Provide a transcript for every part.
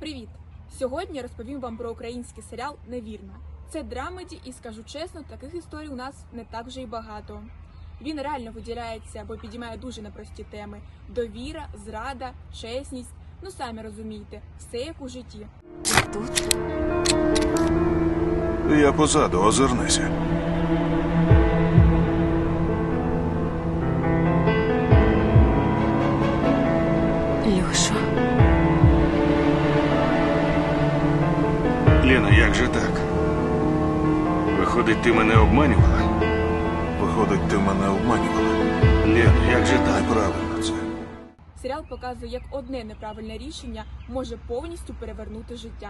Привіт! Сьогодні розповім вам про український серіал Невірна. Це драмеді, і скажу чесно, таких історій у нас не так вже й багато. Він реально виділяється, бо підіймає дуже непрості теми: довіра, зрада, чесність. Ну самі розумієте, все як у житті. Тут Я позаду, озирнися. Ліна, як же так? Виходить, ти мене обманювала? Виходить, ти мене обманювала. Ліна, як же так? Неправильно це. Серіал показує, як одне неправильне рішення може повністю перевернути життя.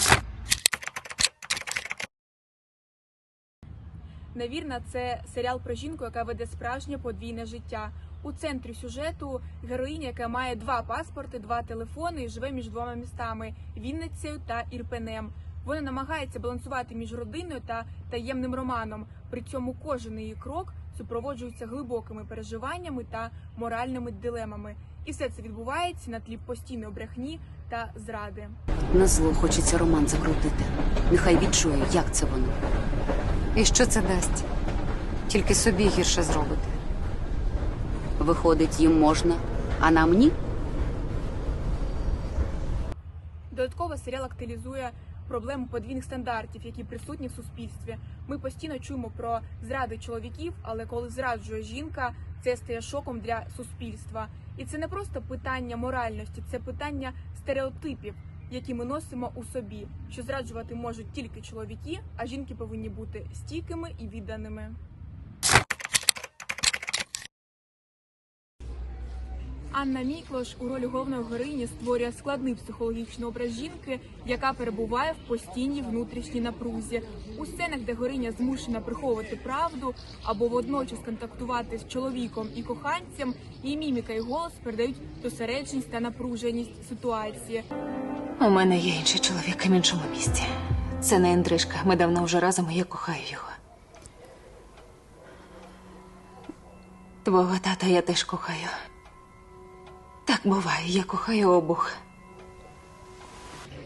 Невірна це серіал про жінку, яка веде справжнє подвійне життя. У центрі сюжету героїня, яка має два паспорти, два телефони і живе між двома містами Вінницею та Ірпенем. Вона намагається балансувати між родиною та таємним романом. При цьому кожен її крок супроводжується глибокими переживаннями та моральними дилемами. І все це відбувається на тлі постійної брехні та зради. На зло хочеться роман закрутити. Нехай відчує, як це воно. І що це дасть? Тільки собі гірше зробити. Виходить, їм можна, а нам ні? Додатково серіал актуалізує проблему подвійних стандартів, які присутні в суспільстві. Ми постійно чуємо про зради чоловіків, але коли зраджує жінка, це стає шоком для суспільства. І це не просто питання моральності, це питання стереотипів, які ми носимо у собі. Що зраджувати можуть тільки чоловіки, а жінки повинні бути стійкими і відданими. Анна Міклош у ролі головної героїні створює складний психологічний образ жінки, яка перебуває в постійній внутрішній напрузі. У сценах, де героїня змушена приховувати правду або водночас контактувати з чоловіком і коханцем, і міміка, і голос передають зосередженість та напруженість ситуації. У мене є інший чоловік в іншому місті. Це не інтрижка. Ми давно вже разом і я кохаю його. Твого тата я теж кохаю. Так буває, я кохаю обох.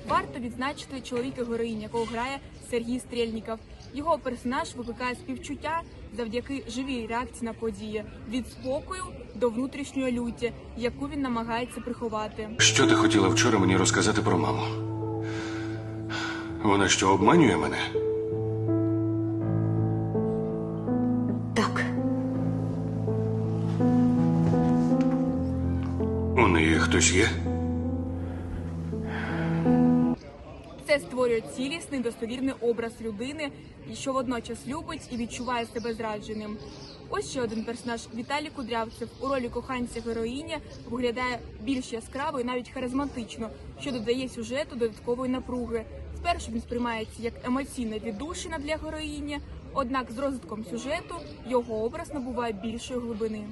Варто відзначити чоловіка героїні, якого грає Сергій Стрельніков. Його персонаж викликає співчуття завдяки живій реакції на події від спокою до внутрішньої люті, яку він намагається приховати. Що ти хотіла вчора мені розказати про маму? Вона що, обманює мене? У неї хтось є? Це створює цілісний достовірний образ людини, що водночас любить і відчуває себе зрадженим. Ось ще один персонаж Віталій Кудрявцев у ролі коханця героїні виглядає більш яскраво і навіть харизматично, що додає сюжету додаткової напруги. Спершу він сприймається як емоційна віддушина для героїні, однак з розвитком сюжету його образ набуває більшої глибини.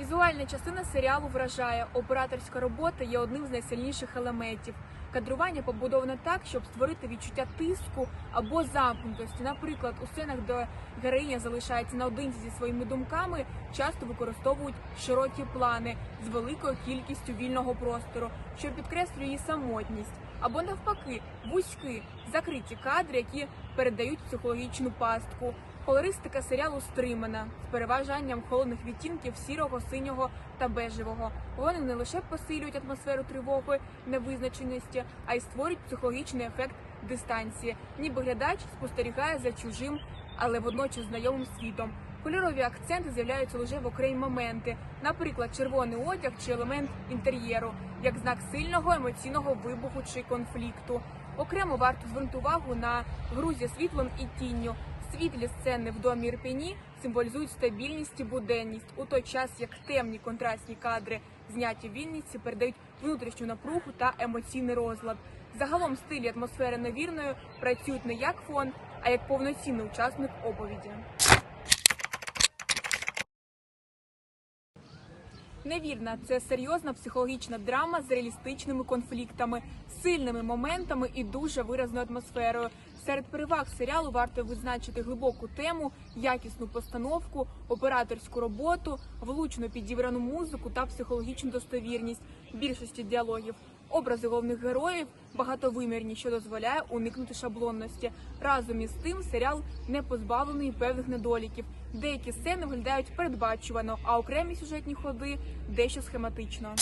Візуальна частина серіалу вражає. Операторська робота є одним з найсильніших елементів. Кадрування побудоване так, щоб створити відчуття тиску або замкнутості. Наприклад, у сценах, де героїня залишається наодинці зі своїми думками, часто використовують широкі плани з великою кількістю вільного простору, що підкреслює її самотність, або навпаки, вузькі, закриті кадри, які передають психологічну пастку. Колористика серіалу стримана з переважанням холодних відтінків сірого, синього та бежевого. Вони не лише посилюють атмосферу тривоги, невизначеності, а й створюють психологічний ефект дистанції, ніби глядач спостерігає за чужим, але водночас знайомим світом. Кольорові акценти з'являються лише в окремі моменти, наприклад, червоний одяг чи елемент інтер'єру, як знак сильного емоційного вибуху чи конфлікту. Окремо варто звернути увагу на гру зі світлом і тінню. Світлі сцени в домі Ірпені символізують стабільність і буденність, у той час як темні контрастні кадри, зняті в Вінниці, передають внутрішню напругу та емоційний розлад. Загалом стилі атмосфери невірною працюють не як фон, а як повноцінний учасник оповіді. Невірна, це серйозна психологічна драма з реалістичними конфліктами, сильними моментами і дуже виразною атмосферою. Серед переваг серіалу варто визначити глибоку тему, якісну постановку, операторську роботу, влучно підібрану музику та психологічну достовірність більшості діалогів. Образи головних героїв багатовимірні, що дозволяє уникнути шаблонності. Разом із тим серіал не позбавлений певних недоліків. Деякі сцени виглядають передбачувано, а окремі сюжетні ходи дещо схематично.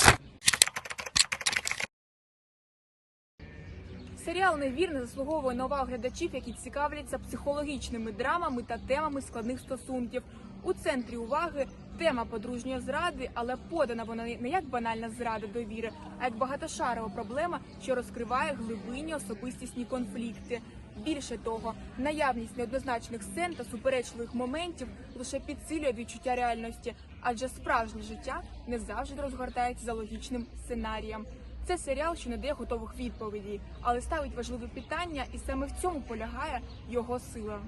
Серіал невірне заслуговує на увагу глядачів, які цікавляться психологічними драмами та темами складних стосунків. У центрі уваги тема подружньої зради, але подана вона не як банальна зрада довіри, а як багатошарова проблема, що розкриває глибинні особистісні конфлікти. Більше того, наявність неоднозначних сцен та суперечливих моментів лише підсилює відчуття реальності, адже справжнє життя не завжди розгортається за логічним сценарієм. Це серіал, що не дає готових відповідей, але ставить важливі питання, і саме в цьому полягає його сила.